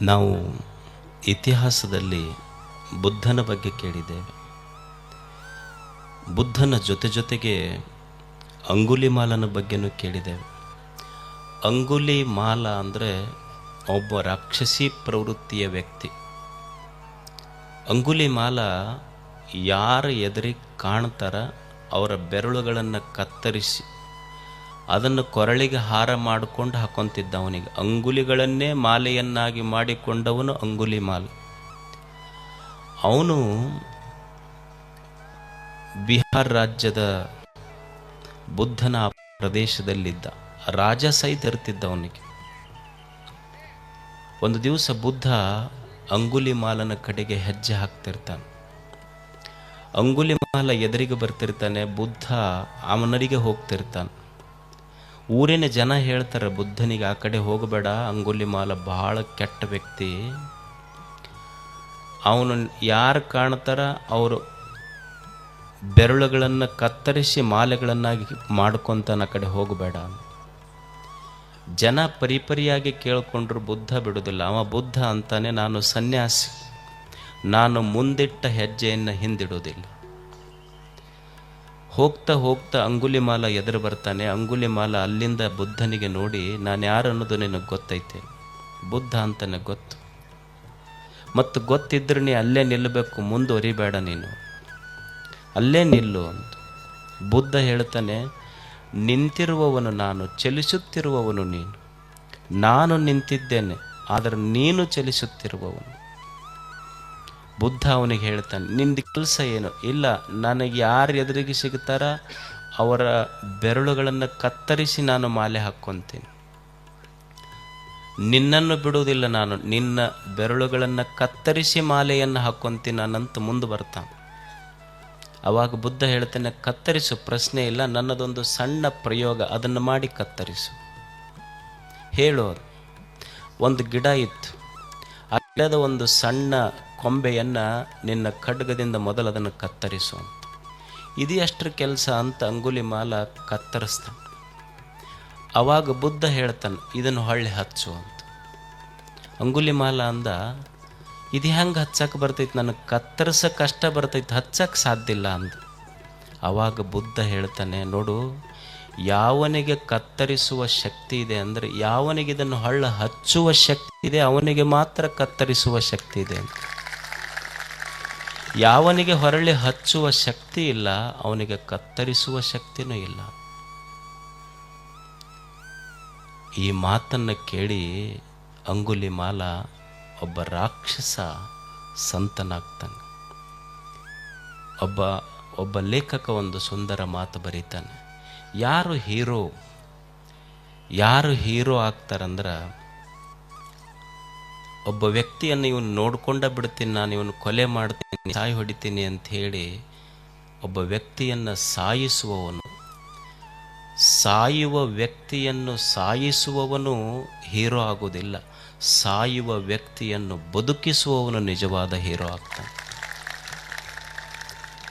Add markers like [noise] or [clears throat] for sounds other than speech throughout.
ನಾವು ಇತಿಹಾಸದಲ್ಲಿ ಬುದ್ಧನ ಬಗ್ಗೆ ಕೇಳಿದ್ದೇವೆ ಬುದ್ಧನ ಜೊತೆ ಜೊತೆಗೆ ಅಂಗುಲಿಮಾಲನ ಬಗ್ಗೆನೂ ಕೇಳಿದ್ದೇವೆ ಅಂಗುಲಿ ಮಾಲ ಅಂದರೆ ಒಬ್ಬ ರಾಕ್ಷಸಿ ಪ್ರವೃತ್ತಿಯ ವ್ಯಕ್ತಿ. ಅಂಗುಲಿ ಮಾಲ ಯಾರ ಎದುರಿಗೆ ಕಾಣ್ತಾರ ಅವರ ಬೆರಳುಗಳನ್ನು ಕತ್ತರಿಸಿ ಅದನ್ನು ಕೊರಳಿಗೆ ಹಾರ ಮಾಡಿಕೊಂಡು ಹಾಕೊಂತಿದ್ದ ಅವನಿಗೆ ಅಂಗುಲಿಗಳನ್ನೇ ಮಾಲೆಯನ್ನಾಗಿ ಮಾಡಿಕೊಂಡವನು ಅಂಗುಲಿ ಮಾಲ. ಅವನು ಬಿಹಾರ್ ರಾಜ್ಯದ ಬುದ್ಧನ ಪ್ರದೇಶದಲ್ಲಿದ್ದ, ರಾಜ ಸಹಿತ ಇರ್ತಿದ್ದ ಅವನಿಗೆ ಒಂದು ದಿವಸ ಬುದ್ಧ ಅಂಗುಲಿ ಮಾಲನ ಕಡೆಗೆ ಹೆಜ್ಜೆ ಹಾಕ್ತಿರ್ತಾನೆ. ಅಂಗುಲಿ ಮಾಲ ಎದುರಿಗೆ ಬರ್ತಿರ್ತಾನೆ, ಬುದ್ಧ ಅವನರಿಗೆ ಹೋಗ್ತಿರ್ತಾನೆ. ಊರಿನ ಜನ ಹೇಳ್ತಾರೆ, ಬುದ್ಧನಿಗೆ ಆ ಕಡೆ ಹೋಗಬೇಡ, ಅಂಗುಲಿ ಮಾಲ ಬಹಳ ಕೆಟ್ಟ ವ್ಯಕ್ತಿ. ಅವನು ಯಾರು ಕಾಣ್ತಾರ? ಅವರು ಬೆರಳುಗಳನ್ನು ಕತ್ತರಿಸಿ ಮಾಲೆಗಳನ್ನಾಗಿ ಮಾಡ್ಕೊತಾನ ಕಡೆ ಹೋಗಬೇಡ ಜನ ಪರಿಪರಿಯಾಗಿ ಕೇಳಿಕೊಂಡ್ರು ಬುದ್ಧ ಬಿಡೋದಿಲ್ಲ. ಅವ ಬುದ್ಧ ಅಂತಾನೆ, ನಾನು ಸನ್ಯಾಸಿ, ನಾನು ಮುಂದಿಟ್ಟ ಹೆಜ್ಜೆಯನ್ನು ಹಿಂದಿಡುವುದಿಲ್ಲ. ಹೋಗ್ತಾ ಹೋಗ್ತಾ ಅಂಗುಲಿಮಾಲ ಎದುರು ಬರ್ತಾನೆ. ಅಂಗುಲಿಮಾಲ ಅಲ್ಲಿಂದ ಬುದ್ಧನಿಗೆ ನೋಡಿ, ನಾನು ಯಾರು ಅನ್ನೋದು ನಿನಗೆ ಗೊತ್ತೈತೆ. ಬುದ್ಧ ಅಂತಾನೆ ಗೊತ್ತು. ಮತ್ತು ಗೊತ್ತಿದ್ರೆ ನೀ ಅಲ್ಲೇ ನಿಲ್ಲಬೇಕು ಮುಂದುವರಿಬೇಡ ನೀನು. ಅಲ್ಲೇ ನಿಲ್ಲು ಅಂತ. ಬುದ್ಧ ಹೇಳ್ತಾನೆ, ನಿಂತಿರುವವನು ನಾನು, ಚಲಿಸುತ್ತಿರುವವನು ನೀನು. ನಾನು ನಿಂತಿದ್ದೇನೆ, ಆದರೆ ನೀನು ಚಲಿಸುತ್ತಿರುವವನು. ಬುದ್ಧ ಅವನಿಗೆ ಹೇಳ್ತಾನೆ, ನಿಂದು ಕೆಲಸ ಏನು? ಇಲ್ಲ, ನನಗೆ ಯಾರು ಎದುರಿಗೆ ಸಿಗ್ತಾರ ಅವರ ಬೆರಳುಗಳನ್ನು ಕತ್ತರಿಸಿ ನಾನು ಮಾಲೆ ಹಾಕ್ಕೊತೀನಿ. ನಿನ್ನನ್ನು ಬಿಡುವುದಿಲ್ಲ ನಾನು, ನಿನ್ನ ಬೆರಳುಗಳನ್ನು ಕತ್ತರಿಸಿ ಮಾಲೆಯನ್ನು ಹಾಕ್ಕೊಂತೀನಿ ನಾನಂತ ಮುಂದೆ ಬರ್ತಾನೆ. ಅವಾಗ ಬುದ್ಧ ಹೇಳ್ತಾನೆ, ಕತ್ತರಿಸು, ಪ್ರಶ್ನೆ ಇಲ್ಲ, ನನ್ನದೊಂದು ಸಣ್ಣ ಪ್ರಯೋಗ, ಅದನ್ನು ಮಾಡಿ ಕತ್ತರಿಸು. ಹೇಳು ಒಂದು ಗಿಡ ಇತ್ತು ಗಿಡದ ಒಂದು ಸಣ್ಣ ಕೊಂಬೆಯನ್ನು ನಿನ್ನ ಖಡ್ಗದಿಂದ ಮೊದಲು ಅದನ್ನು ಕತ್ತರಿಸು ಅಂತ. ಇದು ಅಷ್ಟರ ಕೆಲಸ ಅಂತ ಅಂಗುಲಿ ಮಾಲ ಕತ್ತರಿಸ್ತಾನೆ. ಅವಾಗ ಬುದ್ಧ ಹೇಳ್ತಾನೆ, ಇದನ್ನು ಹೊಳ್ಳಿ ಹಚ್ಚು ಅಂತ. ಅಂಗುಲಿ ಮಾಲ ಅಂದ, ಇದು ಹೆಂಗೆ ಹಚ್ಚಕ್ಕೆ ಬರ್ತೈತೆ? ನನಗೆ ಕತ್ತರಿಸೋ ಕಷ್ಟ ಬರ್ತೈತೆ ಹಚ್ಚಕ್ಕೆ ಸಾಧ್ಯ ಇಲ್ಲ ಅಂದ. ಆವಾಗ ಬುದ್ಧ ಹೇಳ್ತಾನೆ, ನೋಡು ಯಾವನಿಗೆ ಕತ್ತರಿಸುವ ಶಕ್ತಿ ಇದೆ ಅಂದರೆ ಯಾವನಿಗೆ ಇದನ್ನು ಹಳ್ಳ ಹಚ್ಚುವ ಶಕ್ತಿ ಇದೆ, ಅವನಿಗೆ ಮಾತ್ರ ಕತ್ತರಿಸುವ ಶಕ್ತಿ ಇದೆ ಯಾವನಿಗೆ ಹೊರಳಿ ಹಚ್ಚುವ ಶಕ್ತಿ ಇಲ್ಲ, ಅವನಿಗೆ ಕತ್ತರಿಸುವ ಶಕ್ತಿನೂ ಇಲ್ಲ. ಈ ಮಾತನ್ನು ಕೇಳಿ ಅಂಗುಲಿ ಮಾಲ ಒಬ್ಬ ರಾಕ್ಷಸ ಸಂತನಾಗ್ತಾನೆ. ಒಬ್ಬ ಒಬ್ಬ ಲೇಖಕ ಒಂದು ಸುಂದರ ಮಾತು ಬರೀತಾನೆ. ಯಾರು ಹೀರೋ ಯಾರು ಹೀರೋ ಆಗ್ತಾರಂದ್ರೆ ಒಬ್ಬ ವ್ಯಕ್ತಿಯನ್ನು ಇವನು ನೋಡ್ಕೊಂಡ ಬಿಡ್ತೀನಿ, ನಾನು ಇವನು ಕೊಲೆ ಮಾಡ್ತೀನಿ, ಸಾಯಿ ಹೊಡಿತೀನಿ ಹೇಳಿ ಒಬ್ಬ ವ್ಯಕ್ತಿಯನ್ನು ಸಾಯಿಸುವವನು. ಸಾಯುವ ವ್ಯಕ್ತಿಯನ್ನು ಸಾಯಿಸುವವನು ಹೀರೋ ಆಗೋದಿಲ್ಲ. ಸಾಯುವ ವ್ಯಕ್ತಿಯನ್ನು ಬದುಕಿಸುವವನು ನಿಜವಾದ ಹೀರೋ ಆಗ್ತಾನೆ.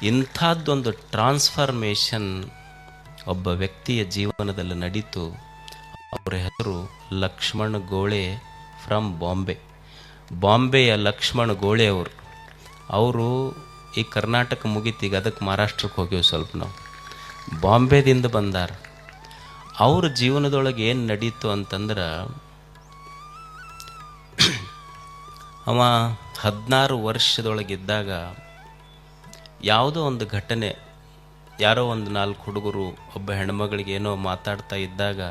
ಇಂಥದ್ದೊಂದು ಟ್ರಾನ್ಸ್ಫಾರ್ಮೇಷನ್ ಒಬ್ಬ ವ್ಯಕ್ತಿಯ ಜೀವನದಲ್ಲಿ ನಡೀತು. ಅವರ ಹೆಸರು ಲಕ್ಷ್ಮಣ್ ಗೋಳೆ ಫ್ರಮ್ ಬಾಂಬೆ. ಬಾಂಬೆಯ ಲಕ್ಷ್ಮಣ ಗೋಳೆ ಅವರು. ಅವರು ಈ ಕರ್ನಾಟಕ ಮುಗಿತೀಗ ಅದಕ್ಕೆ ಮಹಾರಾಷ್ಟ್ರಕ್ಕೆ ಹೋಗ್ಯವು ಸ್ವಲ್ಪ ನಾವು. ಬಾಂಬೆದಿಂದ ಬಂದಾರ. ಅವ್ರ ಜೀವನದೊಳಗೆ ಏನು ನಡೀತು ಅಂತಂದ್ರೆ ಅವ ಹದಿನಾರು ವರ್ಷದೊಳಗಿದ್ದಾಗ ಯಾವುದೋ ಒಂದು ಘಟನೆ ಯಾರೋ ಒಂದು ನಾಲ್ಕು ಹುಡುಗರು ಒಬ್ಬ ಹೆಣ್ಮಗಳಿಗೆ ಏನೋ ಮಾತಾಡ್ತಾ ಇದ್ದಾಗ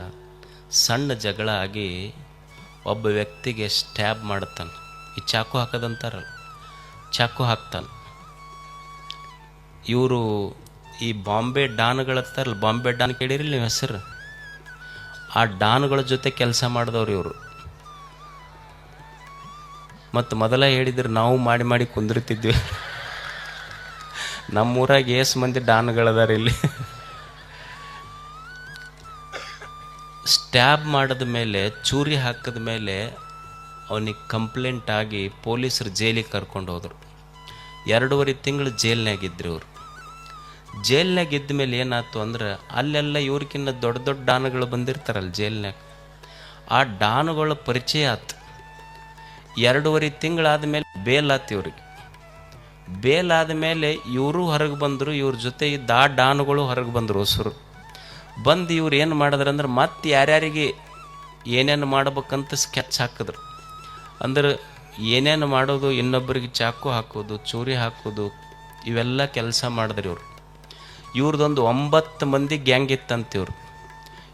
ಸಣ್ಣ ಜಗಳ ಆಗಿ ಒಬ್ಬ ವ್ಯಕ್ತಿಗೆ ಸ್ಟ್ಯಾಬ್ ಮಾಡ್ತಾನೆ ಈ ಚಾಕು ಹಾಕೋದಂತಾರಲ್ಲ, ಚಾಕು ಹಾಕ್ತಾನೆ. ಇವರು ಈ ಬಾಂಬೆ ಡಾನ್ಗಳತ್ತಾರಲ್ಲ ಬಾಂಬೆ ಡಾನ್ ಕೇಳಿರಿ ನೀವು ಹೆಸರು? ಆ ಡಾನ್ಗಳ ಜೊತೆ ಕೆಲಸ ಮಾಡಿದವ್ರು ಇವರು. ಮತ್ತು ಮೊದಲ ಹೇಳಿದ್ರೆ, ನಾವು ಮಾಡಿ ಮಾಡಿ ಕುಂದಿರ್ತಿದ್ವಿ. ನಮ್ಮೂರಾಗ ಏಸ್ ಮಂದಿ ಡಾನ್ಗಳದಾರ ಇಲ್ಲಿ. ಸ್ಟ್ಯಾಬ್ ಮಾಡಿದ ಮೇಲೆ, ಚೂರಿ ಹಾಕಿದ ಮೇಲೆ ಅವನಿಗೆ ಕಂಪ್ಲೇಂಟ್ ಆಗಿ ಪೊಲೀಸರು ಜೈಲಿಗೆ ಕರ್ಕೊಂಡು ಹೋದರು. ಎರಡೂವರೆ ತಿಂಗಳು ಜೈಲ್ನಾಗಿದ್ರು ಇವರು. ಜೈಲ್ನಾಗ ಇದ್ದ ಮೇಲೆ ಏನಾಯ್ತು ಅಂದ್ರೆ ಅಲ್ಲೆಲ್ಲ ಇವ್ರಿಗಿನ್ನ ದೊಡ್ಡ ದೊಡ್ಡ ಡಾನುಗಳು ಬಂದಿರ್ತಾರಲ್ಲ ಜೈಲ್ನಾಗ ಆ ಡಾನುಗಳ ಪರಿಚಯ ಆತು. ಎರಡೂವರೆ ತಿಂಗಳಾದ ಮೇಲೆ ಆತು ಇವ್ರಿಗೆ. ಬೇಲಾದ ಮೇಲೆ ಇವರು ಹೊರಗೆ ಬಂದರು, ಇವ್ರ ಜೊತೆ ಇದ್ದ ಆ ಡಾನುಗಳು ಹೊರಗೆ ಬಂದರು ಹೊಸರು. ಬಂದು ಇವ್ರು ಏನು ಮಾಡಿದ್ರು ಅಂದ್ರೆ ಮತ್ತೆ ಯಾರ್ಯಾರಿಗೆ ಏನೇನು ಮಾಡ್ಬೇಕಂತ ಸ್ಕೆಚ್ ಹಾಕಿದ್ರು. ಅಂದ್ರೆ ಏನೇನು ಮಾಡೋದು ಇನ್ನೊಬ್ಬರಿಗೆ ಚಾಕು ಹಾಕೋದು, ಚೂರಿ ಹಾಕೋದು, ಇವೆಲ್ಲ ಕೆಲಸ ಮಾಡಿದ್ರು ಇವರು. ಇವ್ರದ್ದೊಂದು ಒಂಬತ್ತು ಮಂದಿ ಗ್ಯಾಂಗ್ ಇತ್ತಂತ ಇವರು.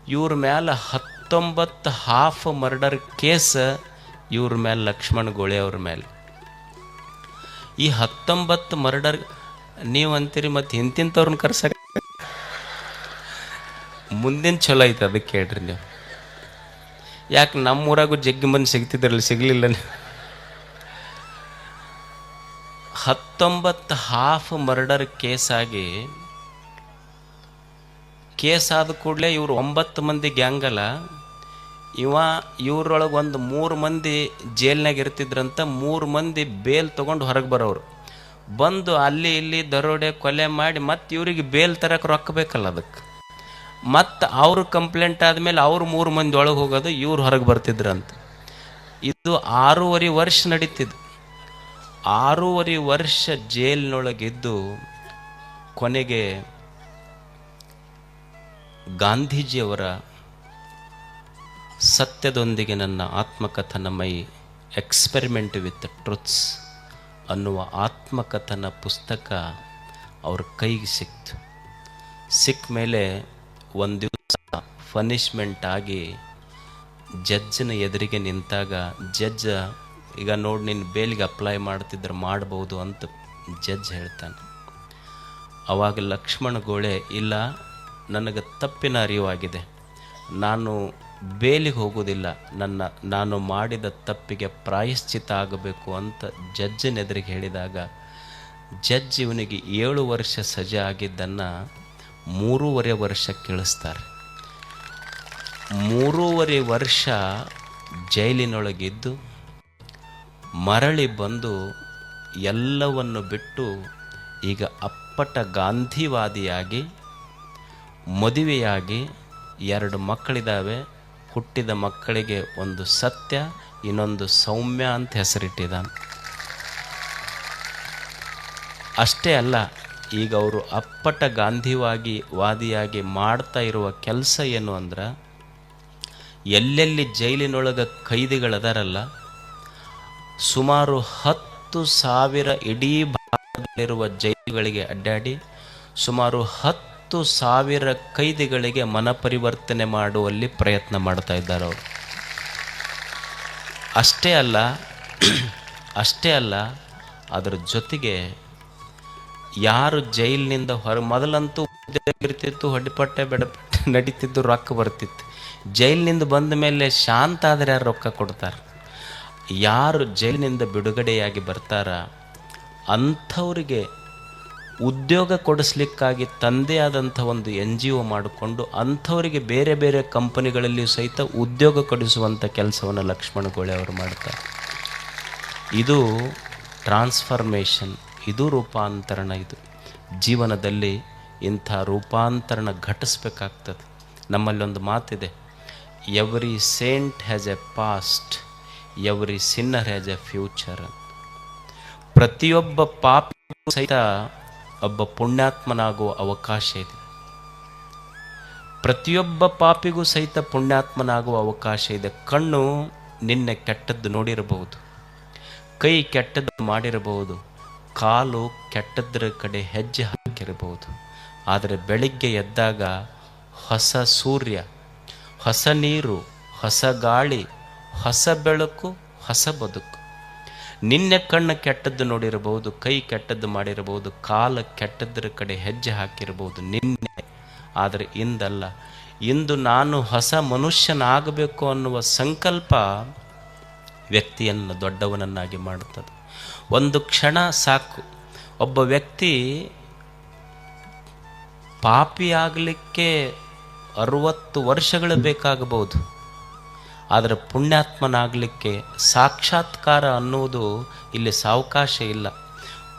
ಇವ್ರ ಮೇಲೆ ಹತ್ತೊಂಬತ್ತು ಹಾಫ್ ಮರ್ಡರ್ ಕೇಸ್ ಇವ್ರ ಮೇಲೆ ಲಕ್ಷ್ಮಣ್ ಗೋಳೆ ಅವ್ರ ಮೇಲೆ ಈ ಹತ್ತೊಂಬತ್ತು ಮರ್ಡರ್ ನೀವು ಅಂತೀರಿ ಮತ್ತು ಇಂತಿಂಥವ್ರನ್ನ ಕರ್ಸಕ ಮುಂದಿನ ಚಲೋ ಐತೆ ಅದಕ್ಕೆ ಕೇಳ್ರಿ ನೀವು. ಯಾಕೆ ನಮ್ಮೂರಾಗೂ ಜಗ್ಗಿ ಮಂದಿ ಸಿಗ್ತಿದ್ರಲ್ಲ, ಸಿಗಲಿಲ್ಲ ನೀವು. ಹತ್ತೊಂಬತ್ತು ಹಾಫ್ ಮರ್ಡರ್ ಕೇಸ್ ಆಗಿ ಕೇಸ್ ಆದ ಕೂಡಲೇ ಇವರು ಒಂಬತ್ತು ಮಂದಿ ಗ್ಯಾಂಗಲ್ಲ ಇವ ಇವ್ರೊಳಗೆ ಒಂದು ಮೂರು ಮಂದಿ ಜೈಲ್ನಾಗ ಇರ್ತಿದ್ರಂತ ಮೂರು ಮಂದಿ ಬೇಲ್ ತೊಗೊಂಡು ಹೊರಗೆ ಬರೋರು. ಬಂದು ಅಲ್ಲಿ ಇಲ್ಲಿ ದರೋಡೆ ಕೊಲೆ ಮಾಡಿ ಮತ್ತೆ ಇವರಿಗೆ ಬೇಲ್ ತರಕ್ಕೆ ರೊಕ್ಕ ಬೇಕಲ್ಲ ಅದಕ್ಕೆ ಮತ್ತು ಅವ್ರ ಕಂಪ್ಲೇಂಟ್ ಆದಮೇಲೆ ಅವರು ಮೂರು ಮಂದಿ ಒಳಗೆ ಹೋಗೋದು, ಇವ್ರು ಹೊರಗೆ ಬರ್ತಿದ್ರಂತ. ಇದು ಆರೂವರೆ ವರ್ಷ ನಡೀತಿದ್ದು ಆರೂವರೆ ವರ್ಷ ಜೈಲಿನೊಳಗಿದ್ದು ಕೊನೆಗೆ ಗಾಂಧೀಜಿಯವರ ಸತ್ಯದೊಂದಿಗೆ ನನ್ನ ಆತ್ಮಕಥನ ಮೈ ಎಕ್ಸ್ಪೆರಿಮೆಂಟ್ ವಿತ್ ಟ್ರುತ್ಸ್ ಅನ್ನುವ ಆತ್ಮಕಥನ ಪುಸ್ತಕ ಅವ್ರ ಕೈಗೆ ಸಿಕ್ತು. ಸಿಕ್ಕ ಮೇಲೆ ಒಂದು ದಿವಸ ಪನಿಷ್ಮೆಂಟ್ ಆಗಿ ಜಡ್ಜ್ನ ಎದುರಿಗೆ ನಿಂತಾಗ, ಜಜ್ಜ, ಈಗ ನೋಡಿ ನಿನ್ನ ಬೇಲಿಗೆ ಅಪ್ಲೈ ಮಾಡ್ತಿದ್ರೆ ಮಾಡ್ಬೋದು ಅಂತ ಜಡ್ಜ್ ಹೇಳ್ತಾನೆ. ಅವಾಗ ಲಕ್ಷ್ಮಣ ಗೋಳೆ, ಇಲ್ಲ, ನನಗೆ ತಪ್ಪಿನ ಅರಿವಾಗಿದೆ. ನಾನು ಬೇಲಿಗೆ ಹೋಗುವುದಿಲ್ಲ. ನನ್ನ, ನಾನು ಮಾಡಿದ ತಪ್ಪಿಗೆ ಪ್ರಾಯಶ್ಚಿತ ಆಗಬೇಕು ಅಂತ ಜಜ್ಜನೆದುರಿಗೆ ಹೇಳಿದಾಗ ಜಡ್ಜ್ ಇವನಿಗೆ ಏಳು ವರ್ಷ ಸಜೆ ಆಗಿದ್ದನ್ನು ಮೂರುವರೆ ವರ್ಷ ಕೇಳಿಸ್ತಾರೆ. ಮೂರುವರೆ ವರ್ಷ ಜೈಲಿನೊಳಗಿದ್ದು, ಮರಳಿ ಬಂದು ಎಲ್ಲವನ್ನು ಬಿಟ್ಟು ಈಗ ಅಪ್ಪಟ ಗಾಂಧಿವಾದಿಯಾಗಿ, ಮದುವೆಯಾಗಿ ಎರಡು ಮಕ್ಕಳಿದ್ದಾವೆ. ಹುಟ್ಟಿದ ಮಕ್ಕಳಿಗೆ ಒಂದು ಸತ್ಯ, ಇನ್ನೊಂದು ಸೌಮ್ಯ ಅಂತ ಹೆಸರಿಟ್ಟಿದ್ದಾನೆ. ಅಷ್ಟೇ ಅಲ್ಲ, ಈಗ ಅವರು ಅಪ್ಪಟ ಗಾಂಧಿವಾಗಿ, ವಾದಿಯಾಗಿ ಮಾಡ್ತಾ ಇರುವ ಕೆಲಸ ಏನು ಅಂದ್ರೆ, ಎಲ್ಲೆಲ್ಲಿ ಜೈಲಿನೊಳಗೆ ಕೈದಿಗಳದಾರಲ್ಲ, ಸುಮಾರು ಹತ್ತು ಸಾವಿರ ಇಡೀ ಭಾಗದಲ್ಲಿರುವ ಜೈಲುಗಳಿಗೆ ಅಡ್ಡಾಡಿ, ಸುಮಾರು ಹತ್ತು ಸಾವಿರ ಕೈದಿಗಳಿಗೆ ಮನಪರಿವರ್ತನೆ ಮಾಡುವಲ್ಲಿ ಪ್ರಯತ್ನ ಮಾಡ್ತಾ ಇದ್ದಾರೆ ಅವರು. ಅಷ್ಟೇ ಅಲ್ಲ [clears throat] ಅಷ್ಟೇ ಅಲ್ಲ, ಅದರ ಜೊತೆಗೆ ಯಾರು ಜೈಲಿನಿಂದ ಹೊರ, ಮೊದಲಂತೂ ಇರ್ತಿತ್ತು ಹೊಡಿಪಟ್ಟೆ ಬೆಡಪಟ್ಟೆ ನಡೀತಿದ್ದು ರೊಕ್ಕ ಬರ್ತಿತ್ತು. ಜೈಲಿನಿಂದ ಬಂದ ಮೇಲೆ ಶಾಂತ ಆದರೆ ಯಾರು ರೊಕ್ಕ ಕೊಡ್ತಾರೆ? ಯಾರು ಜೈಲಿನಿಂದ ಬಿಡುಗಡೆಯಾಗಿ ಬರ್ತಾರ? ಅಂಥವರಿಗೆ ಉದ್ಯೋಗ ಕೊಡಿಸ್ಲಿಕ್ಕಾಗಿ ತಂದೇ ಆದಂಥ ಒಂದು ಎನ್ ಜಿ ಒ ಮಾಡಿಕೊಂಡು ಅಂಥವರಿಗೆ ಬೇರೆ ಬೇರೆ ಕಂಪನಿಗಳಲ್ಲಿಯೂ ಸಹಿತ ಉದ್ಯೋಗ ಕೊಡಿಸುವಂಥ ಕೆಲಸವನ್ನು ಲಕ್ಷ್ಮಣ ಗೋಳೆ ಅವರು ಮಾಡ್ತಾರೆ. ಇದು ಟ್ರಾನ್ಸ್ಫರ್ಮೇಷನ್, ಇದು ರೂಪಾಂತರಣ, ಇದು ಜೀವನದಲ್ಲಿ ಇಂಥ ರೂಪಾಂತರಣ ಘಟಿಸ್ಬೇಕಾಗ್ತದೆ. ನಮ್ಮಲ್ಲೊಂದು ಮಾತಿದೆ every saint has a past every sinner has a future ಪ್ರತಿಯೊಬ್ಬ ಪಾಪಿ ಸಹಿತ ಒಬ್ಬ ಪುಣ್ಯಾತ್ಮನಾಗುವ ಅವಕಾಶ ಇದೆ. ಪ್ರತಿಯೊಬ್ಬ ಪಾಪಿಗೂ ಸಹಿತ ಪುಣ್ಯಾತ್ಮನಾಗುವ ಅವಕಾಶ ಇದೆ. ಕಣ್ಣು ನಿನ್ನೆ ಕೆಟ್ಟದ್ದು ನೋಡಿರಬಹುದು. ಕೈ ಕೆಟ್ಟದ್ದು ಮಾಡಿರಬಹುದು. ಕಾಲು ಕೆಟ್ಟದ್ರ ಕಡೆ ಹೆಜ್ಜೆ ಹಾಕಿರಬಹುದು. ಆದರೆ ಬೆಳಿಗ್ಗೆ ಎದ್ದಾಗ ಹೊಸ ಸೂರ್ಯ, ಹೊಸ ನೀರು, ಹೊಸ ಗಾಳಿ, ಹೊಸ ಬೆಳಕು, ಹೊಸ ಬದುಕು. ನಿನ್ನೆ ಕಣ್ಣು ಕೆಟ್ಟದ್ದು ನೋಡಿರಬಹುದು, ಕೈ ಕೆಟ್ಟದ್ದು ಮಾಡಿರಬಹುದು, ಕಾಲ ಕೆಟ್ಟದ್ರ ಕಡೆ ಹೆಜ್ಜೆ ಹಾಕಿರಬಹುದು ನಿನ್ನೆ. ಆದರೆ ಇಂದಲ್ಲ, ಇಂದು ನಾನು ಹೊಸ ಮನುಷ್ಯನಾಗಬೇಕು ಅನ್ನುವ ಸಂಕಲ್ಪ ವ್ಯಕ್ತಿಯನ್ನು ದೊಡ್ಡವನನ್ನಾಗಿ ಮಾಡುತ್ತದೆ. ಒಂದು ಕ್ಷಣ ಸಾಕು, ಒಬ್ಬ ವ್ಯಕ್ತಿ ಪಾಪಿಯಾಗಲಿಕ್ಕೆ ಅರುವತ್ತು ವರ್ಷಗಳು ಬೇಕಾಗಬಹುದು. ಆದರೆ ಪುಣ್ಯಾತ್ಮನಾಗಲಿಕ್ಕೆ ಸಾಕ್ಷಾತ್ಕಾರ ಅನ್ನುವುದು ಇಲ್ಲಿ ಸಾವಕಾಶ ಇಲ್ಲ.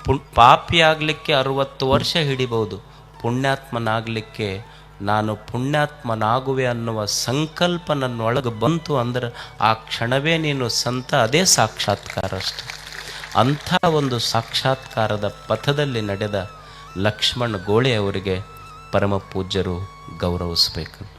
ಪು ಪಾಪಿಯಾಗಲಿಕ್ಕೆ ಅರುವತ್ತು ವರ್ಷ ಹಿಡಿಬಹುದು. ಪುಣ್ಯಾತ್ಮನಾಗಲಿಕ್ಕೆ ನಾನು ಪುಣ್ಯಾತ್ಮನಾಗುವೆ ಅನ್ನುವ ಸಂಕಲ್ಪ ನನ್ನೊಳಗೆ ಬಂತು ಅಂದ್ರೆ ಆ ಕ್ಷಣವೇ ನೀನು ಸಂತ ಅದೇ ಸಾಕ್ಷಾತ್ಕಾರ ಅಷ್ಟೆ. ಅಂಥ ಒಂದು ಸಾಕ್ಷಾತ್ಕಾರದ ಪಥದಲ್ಲಿ ನಡೆದ ಲಕ್ಷ್ಮಣ್ ಗೋಳೆ ಅವರಿಗೆ ಪರಮ ಪೂಜ್ಯರು ಗೌರವಿಸಬೇಕು.